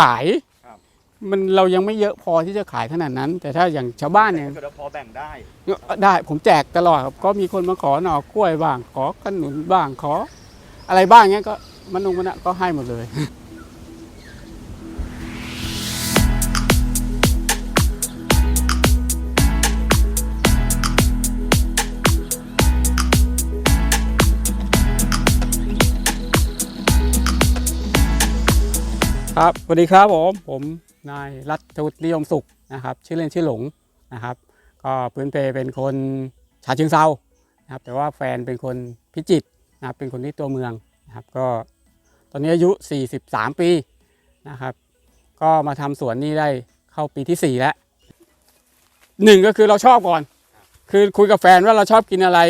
ขายครับ มันเรายังไม่เยอะพอที่จะขายขนาดนั้น แต่ถ้าอย่างชาวบ้านเนี่ยถ้าเกิดว่าพอแบ่งได้ได้ผมแจกตลอดครับก็มีคนมาขอหน่อกล้วยบ้างขอขนุนบ้างขอ อะไรบ้างเงี้ยก็มันนุงมันนะก็ให้หมดเลย ครับสวัสดีครับผมผมนายรัฐวุฒินิยมสุขนะครับ ชื่อเล่นชื่อหลงนะครับ ก็พื้นเพเป็นคนฉะเชิงเซานะครับ แต่ว่าแฟนเป็นคนพิจิตรนะครับเป็นคนที่ตัวเมืองนะครับ ก็ตอนนี้อายุ 43 ปีนะครับ ก็มาทำสวนนี่ได้เข้าปีที่ 4 แล้วหนึ่งก็คือเราชอบก่อน คือคุยกับแฟนว่าเราชอบกินอะไร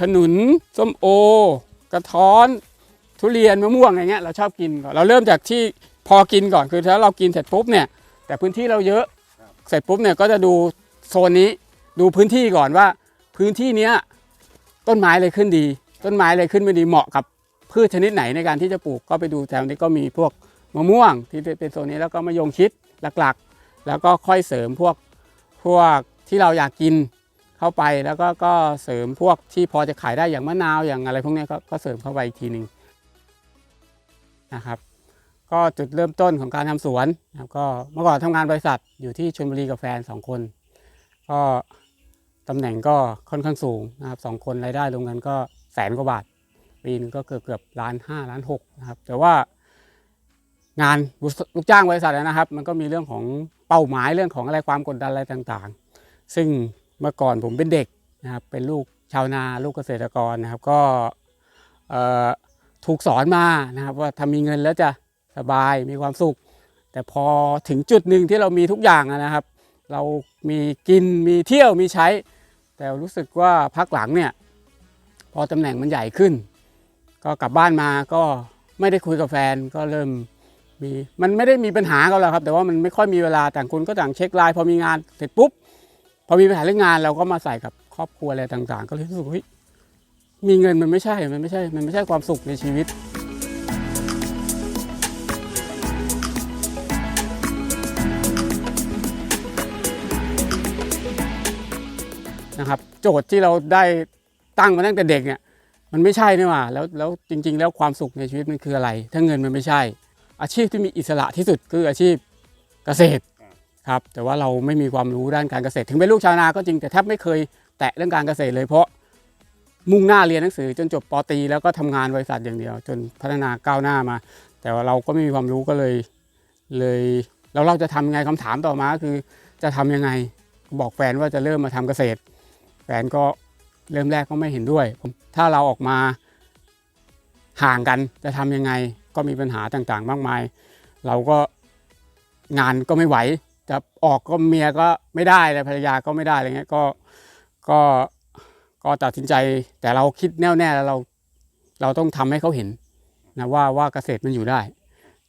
ขนุนส้มโอ กระท้อน ทุเรียนมะม่วงอะไรเงี้ยเราชอบกินก่อนเราเริ่มจากที่ อกินก่อนคือถ้าเรากินเสร็จปุ๊บเนี่ย แต่พื้นที่เราเยอะเสร็จปุ๊บเนี่ยก็จะดูโซนนี้ดูพื้นที่ก่อนว่า พื้นที่เนี้ยต้นไม้อะไรขึ้นดี ต้นไม้อะไรขึ้นไม่ดีเหมาะกับพืชชนิดไหนในการที่จะปลูกก็ไปดูแถวนี้ก็มีพวกมะม่วงที่เป็นโซนนี้แล้วก็มะยงชิดหลักๆ แล้วก็ค่อยเสริมพวกพวกที่เราอยากกินเข้าไปแล้วก็ก็เสริมพวกที่พอจะขายได้อย่างมะนาวอย่างอะไรพวกนี้ก็ก็เสริมเข้าไปอีกทีหนึ่งนะครับ ก็จุดเริ่มต้นของการทำสวนนะครับก็เมื่อก่อนทำงานบริษัทอยู่ที่ชลบุรีกับแฟนสองคน ก็ตำแหน่งก็ค่อนข้างสูงนะครับสองคนรายได้รวมกันก็แสนกว่าบาทปีนึงก็เกือบเกือบล้านห้าล้านหกนะครับแต่ว่างานลูกจ้างบริษัทนะครับ มันก็มีเรื่องของเป้าหมายเรื่องของอะไรความกดดันอะไรต่างๆ ซึ่งเมื่อก่อนผมเป็นเด็กนะครับเป็นลูกชาวนาลูกเกษตรกรนะครับก็เอ่อถูกสอนมานะครับว่าถ้ามีเงินแล้วจะ สบายมีความสุข แต่พอถึงจุดหนึ่งที่เรามีทุกอย่างนะครับ เรามีกินมีเที่ยวมีใช้ แต่รู้สึกว่าพักหลังเนี่ยพอตำแหน่งมันใหญ่ขึ้น ก็กลับบ้านมาก็ไม่ได้คุยกับแฟนก็เริ่มมีมันไม่ได้มีปัญหากันแล้วครับ แต่ว่ามันไม่ค่อยมีเวลาต่างคนก็ต่างเช็คไลน์พอมีงานเสร็จปุ๊บพอมีปัญหาเรื่องงานเราก็มาใส่กับครอบครัวอะไรต่างๆ ก็เลยรู้สึกว่าเฮ้ยมีเงินมันไม่ใช่ มันไม่ใช่ มันไม่ใช่ความสุขในชีวิต โจทย์ที่เราได้ตั้งมาตั้งแต่เด็กเนี่ยมันไม่ใช่นี่หว่าแล้วแล้วจริง ๆ แล้วความสุขในชีวิตมันคืออะไร ถ้าเงินมันไม่ใช่ อาชีพที่มีอิสระที่สุดคืออาชีพเกษตรครับแต่ว่าเราไม่มีความรู้ด้านการเกษตร ถึงเป็นลูกชาวนาก็จริงแต่แทบไม่เคยแตะเรื่องการเกษตรเลยเพราะมุ่งหน้าเรียนหนังสือจนจบปตรีแล้วก็ทำงานบริษัทอย่างเดียว จนพัฒนาก้าวหน้ามา แต่ว่าเราก็ไม่มีความรู้ก็เลยเลยแล้วเราจะทำยังไงคำถามต่อมาคือจะทำยังไงบอกแฟนว่าจะเริ่มมาทำเกษตร แฟนก็เริ่มแรกก็ไม่เห็นด้วยผมถ้าเราออกมาห่างกันจะทำยังไงก็มีปัญหาต่างๆ มากมาย เราก็งานก็ไม่ไหว จะออกก็เมียก็ไม่ได้เลยภรรยาก็ไม่ได้อะไรเงี้ยก็ก็ก็ตัดสินใจแต่เราคิดแน่วแน่แล้วเราเราต้องทำให้เขาเห็นนะว่าว่าเกษตรมันอยู่ได้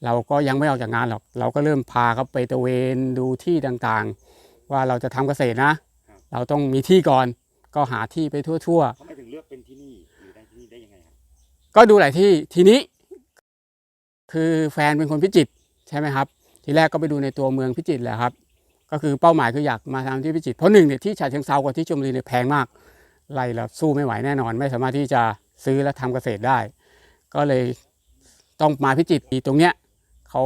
เราก็ยังไม่ออกจากงานหรอก เราก็เริ่มพาเขาไปตะเวนดูที่ต่างๆ ว่าเราจะทำเกษตรนะ เราต้องมีที่ก่อน ก็หาที่ไปทั่วเขาไม่ถึงเลือกเป็นที่นี่หรือได้ที่นี่ได้ยังไงครับๆก็ดูหลายที่ทีนี้ คือแฟนเป็นคนพิจิตรใช่ไหมครับ ทีแรกก็ไปดูในตัวเมืองพิจิตรแหละครับ ก็คือเป้าหมายคืออยากมาทำที่พิจิตรเพราะหนึ่งเนี่ยที่ฉะเชิงเซากับที่ชลบุรีเนี่ยแพงมากไล่เราสู้ไม่ไหวแน่นอน ไม่สามารถที่จะซื้อและทำเกษตรได้ ก็เลยต้องมาพิจิตรตรงเนี้ยเขา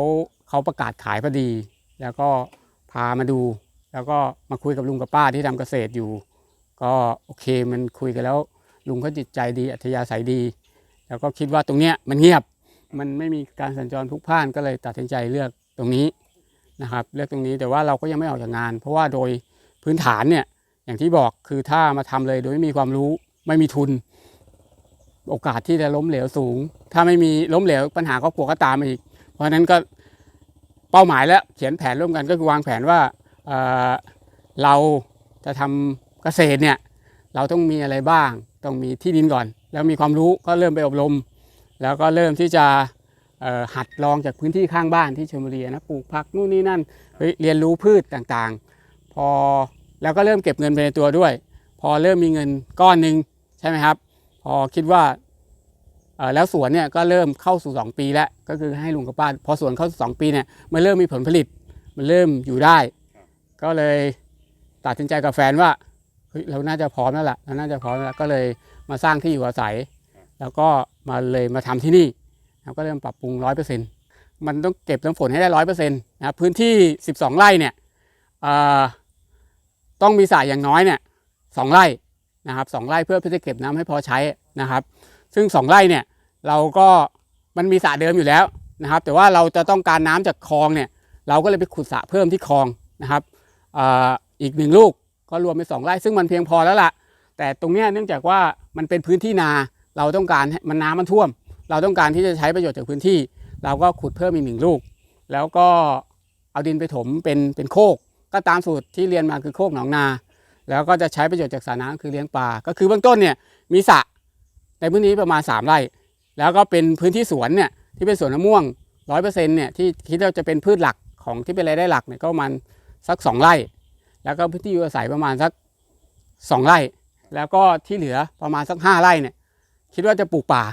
เขาประกาศขายพอดี แล้วก็พามาดู แล้วก็มาคุยกับลุงกับป้าที่ทำเกษตรอยู่ ก็โอเคมันคุยกันแล้ว ลุงเขาจิตใจดีอัธยาศัยดี แล้วก็คิดว่าตรงเนี้ยมันเงียบมันไม่มีการสัญจรพลุกพล่านก็เลยตัดสินใจเลือกตรงนี้นะครับ เลือกตรงนี้แต่ว่าเราก็ยังไม่ออกจากงาน เพราะว่าโดยพื้นฐานเนี่ยอย่างที่บอกคือถ้ามาทำเลยโดยไม่มีความรู้ไม่มีทุน โอกาสที่จะล้มเหลวสูง ถ้าไม่มีล้มเหลวปัญหาครอบครัวก็ตามมาอีก เพราะฉะนั้นก็เป้าหมายแล้วเขียนแผนร่วมกันก็คือวางแผนว่าเเราจะทำเกษตรเนี่ยเราต้องมีอะไรบ้าง ต้องมีที่ดินก่อน แล้วมีความรู้ก็เริ่มไปอบรม แล้วก็เริ่มที่จะหัดลองจากพื้นที่ข้างบ้านที่ชลบุรีนะปลูกผักนู่นนี่นั่นเฮ้ยเรียนรู้พืชต่างๆ พอแล้วก็เริ่มเก็บเงินไปในตัวด้วย พอเริ่มมีเงินก้อนหนึ่งใช่ไหมครับ พอคิดว่าแล้วสวนเนี่ยก็เริ่มเข้าสู่ 2 ปีแล้วก็คือให้ลุงกับป้าพอสวนเข้าสู่สองปีเนี่ยมันเริ่มมีผลผลิต มันเริ่มอยู่ได้ ก็เลยตัดสินใจกับแฟนว่า ฮ้ยเราน่าจะพร้อมแล้วล่ะเราน่าจะพร้อมแล้วก็เลยมาสร้างที่อยู่อาศัย แล้วก็มาเลยมาทำที่นี่นะครับก็เริ่มปรับปรุงร้อยเปอร์เซ็นต์มันต้องเก็บน้ำฝนให้ได้ร้อยเปอร์เซ็นต์นะครับพื้นที่12ไร่เนี่ยเอ่อต้องมีสระอย่างน้อยเนี่ยสองไร่นะครับสองไร่เพื่อเพื่อจะเก็บน้ำให้พอใช้นะครับ ซึ่งสองไร่เนี่ยเราก็มันมีสระเดิมอยู่แล้วนะครับ แต่ว่าเราจะต้องการน้ำจากคลองเนี่ย เราก็เลยไปขุดสระเพิ่มที่คลองนะครับเอ่ออีกหนึ่งลูก ก็รวมเป็นสองไร่ซึ่งมันเพียงพอแล้วล่ะ แต่ตรงนี้เนื่องจากว่ามันเป็นพื้นที่นาเราต้องการมันน้ำมันท่วม เราต้องการที่จะใช้ประโยชน์จากพื้นที่ เราก็ขุดเพิ่มอีกหนึ่งลูก แล้วก็เอาดินไปถมเป็นเป็นโคก ก็ตามสูตรที่เรียนมาคือโคกหนองนา แล้วก็จะใช้ประโยชน์จากสระน้ำคือเลี้ยงปลาก็คือเบื้องต้นเนี่ยมีสระในพื้นที่ประมาณ 3 ไร่ แล้วก็เป็นพื้นที่สวนเนี่ยที่เป็นสวนมะม่วงร้อยเปอร์เซ็นต์เนี่ยที่คิดว่าจะเป็นพืชหลักของที่เป็นรายได้หลักเนี่ยก็มาณสัก 2 ไร่ แล้วก็พื้นที่อยู่อาศัยประมาณสัก2ไร่ แล้วก็ที่เหลือประมาณสัก5ไร่เนี่ย คิดว่าจะปลูกป่า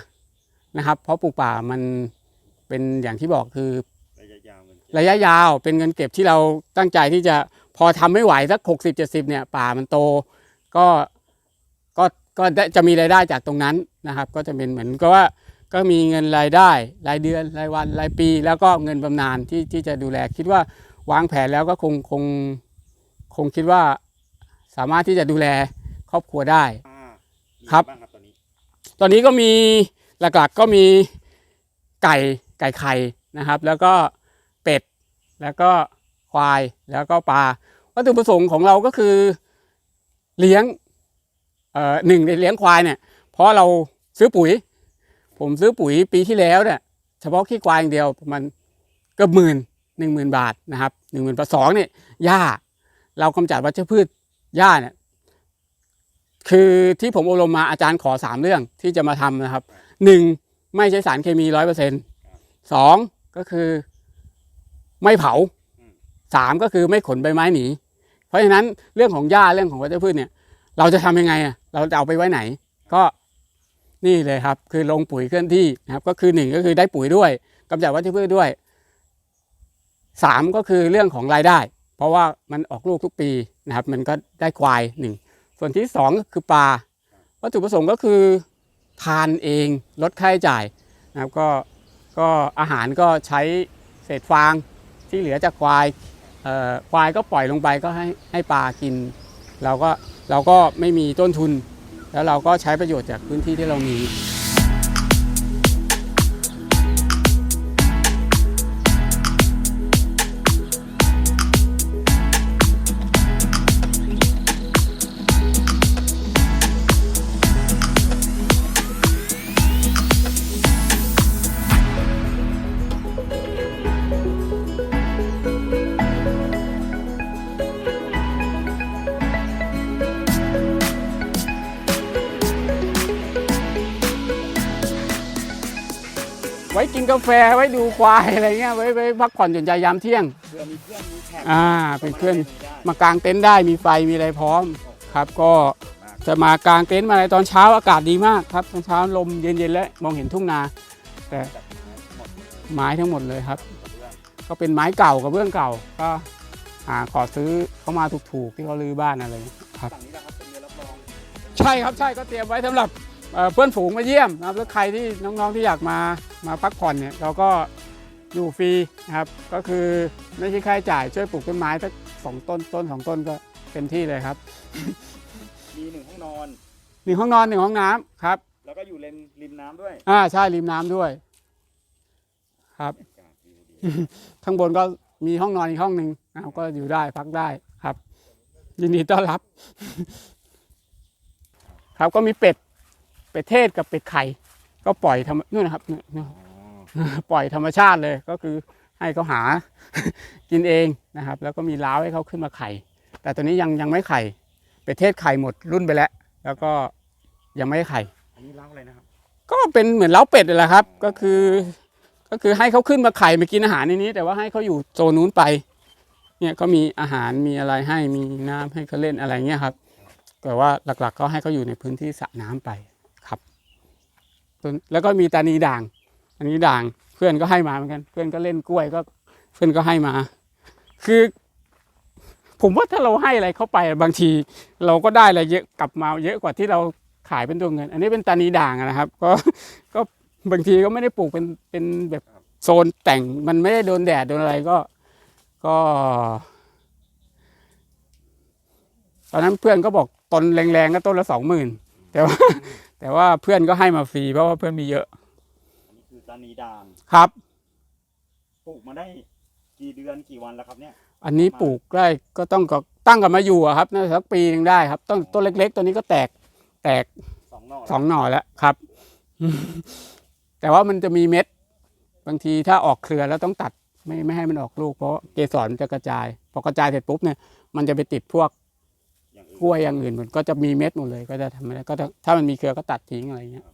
นะครับ เพราะปลูกป่ามันเป็นอย่างที่บอกคือระยะยาวระยะยาวเป็นเงินเก็บที่เราตั้งใจที่จะพอทำไม่ไหวสัก60 70เนี่ยป่ามันโตก็ก็ก็จะมีรายได้จากตรงนั้นนะครับ ก็จะเป็นเหมือนกับว่าก็มีเงินรายได้รายเดือนรายวันรายปี แล้วก็เงินบำนาญที่ที่จะดูแลคิดว่าวางแผนแล้วก็คงคง คงคิดว่าสามารถที่จะดูแลครอบครัวได้ อ่ามีครับบ้างครับตอนนี้ตอนนี้ก็มีหลักๆก็มีไก่ไก่ไข่นะครับ แล้วก็เป็ด แล้วก็ควายแล้วก็ปลาวัตถุประสงค์ของเราก็คือเลี้ยงเอ่อหนึ่งในเลี้ยงควายเนี่ย เพราะเราซื้อปุ๋ย ผมซื้อปุ๋ยปีที่แล้วเนี่ยเฉพาะขี้ควายอย่างเดียวประมาณเกือบหมื่นหนึ่งหมื่นบาทนะครับหนึ่งหมื่นบาทสองเนี่ยหญ้า เรากำจัดวัชพืชหญ้าเนี่ยคือที่ผมอบรมมาอาจารย์ขอสามเรื่องที่จะมาทำนะครับหนึ่งไม่ใช้สารเคมีร้อยเปอร์เซ็นต์สองก็คือไม่เผาสามก็คือไม่ขนใบไม้หนี เพราะฉะนั้นเรื่องของหญ้าเรื่องของวัชพืชเนี่ย เราจะทำยังไงอะเราจะเอาไปไว้ไหน ก็นี่เลยครับ คือลงปุ๋ยเคลื่อนที่นะครับ ก็คือหนึ่งก็คือได้ปุ๋ยด้วยกำจัดวัชพืชด้วยสามก็คือเรื่องของรายได้ เพราะว่ามันออกลูกทุกปีนะครับ มันก็ได้ควายหนึ่งส่วนที่สองก็คือปลาวัตถุประสงค์ก็คือทานเองลดค่าใช้จ่ายนะครับก็ก็อาหารก็ใช้เศษฟางที่เหลือจากควายเอ่อควายก็ปล่อยลงไปก็ให้ให้ปลากิน เราก็เราก็ไม่มีต้นทุน แล้วเราก็ใช้ประโยชน์จากพื้นที่ที่เรามี ไว้กินกาแฟไว้ดูควายอะไรเงี้ยไว้ไว้พักผ่อนหย่อนใจยามเที่ยงเพื่อมีเพื่อนมีแขกอ่าเป็นเพื่อนได้มากางเต็นท์ได้มีไฟมีอะไรพร้อมครับก็จะมากางเต็นท์มาอะไรตอนเช้าอากาศดีมากครับตอนเช้าลมเย็นๆแล้วมองเห็นทุ่งนา แต่จากหมดไม้ทั้งหมดเลยครับกระเบื้องก็เป็นไม้เก่ากับเบื้องเก่า ก็หาขอซื้อเข้ามาถูกๆที่เขาลื้อบ้านอะไรครับฝั่งนี้นะครับเป็นเรือรับรองใช่ครับใช่ก็เตรียมไว้สำหรับ เอ่อเพื่อนฝูงมาเยี่ยมนะครับแล้วใครที่น้องๆที่อยากมามาพักผ่อนเนี่ยเราก็อยู่ฟรีนะครับ ก็คือไม่ใช่ค่าใช้จ่ายช่วยปลูกต้นไม้สักสองต้นต้นสองต้นก็เต็มที่เลยครับ มีหนึ่งห้องนอนหนึ่งห้องนอนหนึ่งห้องน้ำครับแล้วก็อยู่ริมริมน้ำด้วยอ่าใช่ริมน้ำด้วย ครับบรรยากาศวิวดีข้างบนก็มีห้องนอนอีกห้องหนึ่งนะครับก็อยู่ได้พักได้ครับ ยินดีต้อนรับ ครับก็มีเป็ด เป็ดเทศกับเป็ดไข่ ก็ปล่อยธรรมนู่นนะครับนู่นนู่นอ๋อปล่อยธรรมชาติเลยก็คือให้เขาหากินเองนะครับ แล้วก็มีล้าวให้เขาขึ้นมาไข่ แต่ตัวนี้ยังยังไม่ไข่ เป็ดเทศไข่หมดรุ่นไปแล้ว แล้วก็ยังไม่ไข่อันนี้เล่าอะไรนะครับก็เป็นเหมือนเล้าเป็ดเลยแหละครับ ก็คือ ก็คือให้เขาขึ้นมาไข่มากินอาหารในนี้ แต่ว่าให้เขาอยู่โซนนู้นไป เนี่ยก็มีอาหารมีอะไรให้มีน้ำให้เขาเล่นอะไรเงี้ยครับ แต่ว่าหลักๆ ก็ให้เขาอยู่ในพื้นที่สระน้ำไปครับต้น แล้วก็มีตานีด่าง อันนี้ด่างเพื่อนก็ให้มาเหมือนกัน เพื่อนก็เล่นกล้วยก็ เพื่อนก็ให้มา คือ ผมว่าถ้าเราให้อะไรเข้าไปบางที เราก็ได้อะไรเยอะกลับมาเยอะกว่าที่เราขายเป็นตัวเงิน อันนี้เป็นตานีด่างนะครับ ก็ก็บางทีก็ไม่ได้ปลูกเป็นเป็นแบบโซนแต่งมันไม่ได้โดนแดดโดนอะไรก็ก็ตอนนั้นเพื่อนก็บอกต้นแรงๆก็ต้นละสองหมื่นแต่ว่า แต่ว่าเพื่อนก็ให้มาฟรีเพราะว่าเพื่อนมีเยอะ อันนี้คือตานีด่างครับ ปลูกมาได้กี่เดือนกี่วันแล้วครับเนี่ย อันนี้ปลูกได้ก็ต้องก็ตั้งกันมาอยู่อะครับน่าจะสักปีหนึงได้ครับต้นต้นเล็ก ๆ ตัวนี้ก็แตกแตกสองหน่อสองหน่อแล้วครับ แต่ว่ามันจะมีเม็ด บางทีถ้าออกเครือแล้วต้องตัดไม่ไม่ให้มันออกลูกเพราะเกสรมันจะกระจาย พอกระจายเสร็จปุ๊บเนี่ยมันจะไปติดพวกอย่างอื่น กล้วยอย่างอื่นมันก็จะมีเม็ดหมดเลย ก็จะทำไม่ได้ก็จะถ้ามันมีเครือก็ตัดทิ้งอะไรเงี้ย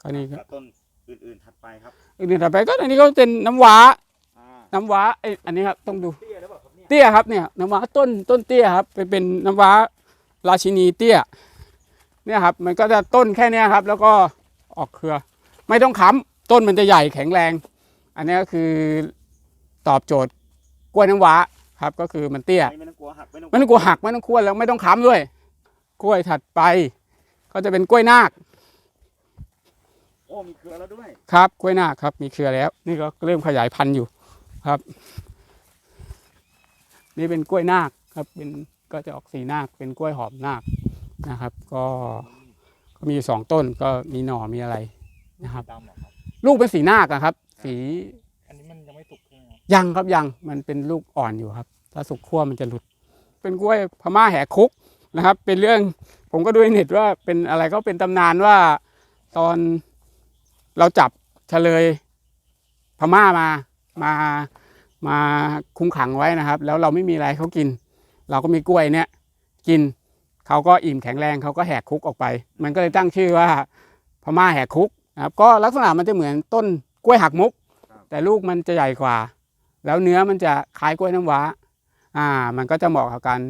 ก็นี่ก็แล้วต้นอื่นๆถัดไปครับอื่นๆต่อไปก็อันนี้ก็เป็นน้ำว้าอ่าน้ำว้าไอยอันนี้ครับต้องดูเตี้ยหรือเปล่าครับเนี่ยเตี้ยครับเนี่ยน้ำว้าต้นต้นเตี้ยครับเป็นเป็นน้ำว้าราชินีเตี้ยเนี่ยครับมันก็จะต้นแค่เนี้ยครับ แล้วก็ออกเครือ ไม่ต้องค้ำต้นมันจะใหญ่แข็งแรง อันนี้ก็คือตอบโจทย์กล้วยน้ำว้า ครับก็คือมันเตี้ยไม่ต้องกลัวหักไม่ต้องไม่ต้องกลัวหักไม่ต้องคั่วแล้วไม่ต้องค้ำด้วย กล้วยถัดไป ก็จะเป็นกล้วยนาคโอ้มีเครือแล้วด้วยครับกล้วยนาคครับ มีเครือแล้ว นี่ก็เริ่มขยายพันธุ์อยู่ครับ นี่เป็นกล้วยนาคครับเป็นก็จะออกสีนาคเป็นกล้วยหอมนาคนะครับ ก็ก็มีอยู่สองต้นก็มีหน่อมีอะไรนะครับดำเหรอครับลูกเป็นสีนาคอะครับ สี ยังครับยังมันเป็นลูกอ่อนอยู่ครับถ้าสุกขั้วมันจะหลุด เป็นกล้วยพม่าแหกคุกนะครับ เป็นเรื่องผมก็ดูในเน็ตว่าเป็นอะไรก็เป็นตำนานว่าตอนเราจับเฉลยพม่ามามามาคุมขังไว้นะครับ แล้วเราไม่มีอะไรเขากิน เราก็มีกล้วยเนี้ยกินเขาก็อิ่มแข็งแรงเขาก็แหกคุกออกไป มันก็เลยตั้งชื่อว่าพม่าแหกคุกนะครับก็ลักษณะมันจะเหมือนต้นกล้วยหักมุก แต่ลูกมันจะใหญ่กว่า แล้วเนื้อมันจะคล้ายกล้วยน้ำว้าอ่ามันก็จะเหมาะกับการ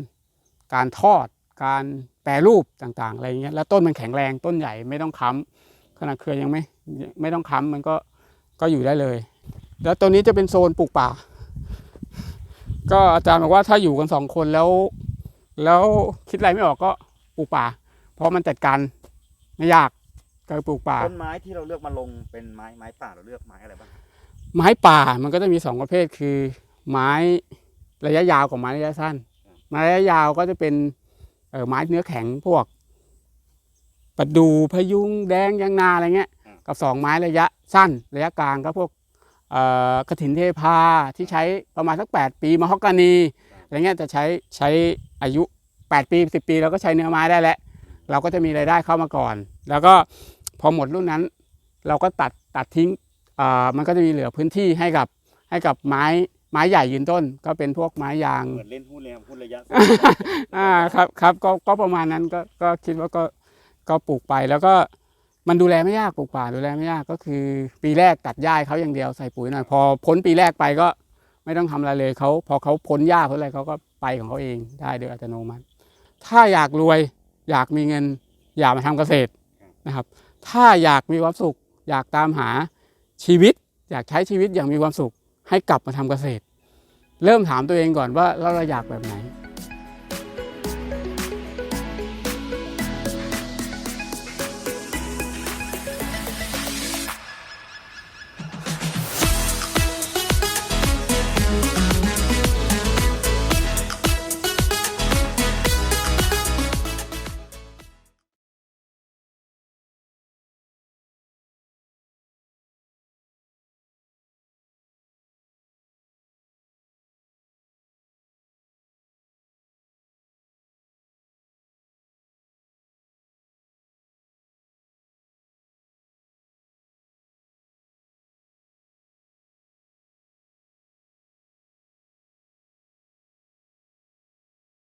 การทอด การแปรรูปต่างๆอะไรเงี้ยแล้วต้นมันแข็งแรงต้นใหญ่ไม่ต้องค้ำขนาดเครือยังไม่ไม่ต้องค้ำมันก็ก็อยู่ได้เลย แล้วตัวนี้จะเป็นโซนปลูกป่า ก็อาจารย์บอกว่าถ้าอยู่กันสองคนแล้ว แล้วคิดอะไรไม่ออกก็ปลูกป่า เพราะมันจัดการไม่ยากก็ปลูกป่าต้นไม้ที่เราเลือกมาลงเป็นไม้ไม้ป่าเราเลือกไม้อะไรบ้าง ไม้ป่ามันก็จะมีสองประเภทคือ ไม้ระยะยาวกับไม้ระยะสั้น ไม้ระยะยาวก็จะเป็นเออไม้เนื้อแข็งพวกประดูพยุงแดงยางนาอะไรเงี้ย กับสองไม้ระยะสั้น ระยะกลางก็พวกกระถินเทพาที่ใช้ประมาณสักแปดปีมะฮอกกานีอะไรเงี้ยจะใช้ใช้อายุแปดปีสิบปีเราก็ใช้เนื้อไม้ได้แล้วเราก็จะมีรายได้เข้ามาก่อน แล้วก็พอหมดรุ่นนั้น เราก็ตัดตัดทิ้ง มันก็จะมีเหลือพื้นที่ให้กับให้กับไม้ไม้ใหญ่ยืนต้น ก็เป็นพวกไม้ยางเหมือนเล่นหุ้นเลยครับหุ้นระยะอ่าครับครับก็ก็ประมาณนั้นก็ก็คิดว่าก็ก็ปลูกไปแล้วก็มันดูแลไม่ยากปลูกป่าดูแลไม่ยากก็คือ ปีแรกตัดหญ้าให้เขาอย่างเดียวใส่ปุ๋ยหน่อยพอพ้นปีแรกไปก็ไม่ต้องทำอะไรเลยเขาพอเขาพ้นหญ้าพ้นอะไรเขาก็ไปของเขาเองได้โดยอัตโนมัติ ถ้าอยากรวยอยากมีเงิน อย่ามาทำเกษตรนะครับ ถ้าอยากมีความสุข อยากตามหา ชีวิตอยากใช้ชีวิตอย่างมีความสุขให้กลับมาทำเกษตร เริ่มถามตัวเองก่อนว่าเราอยากแบบไหน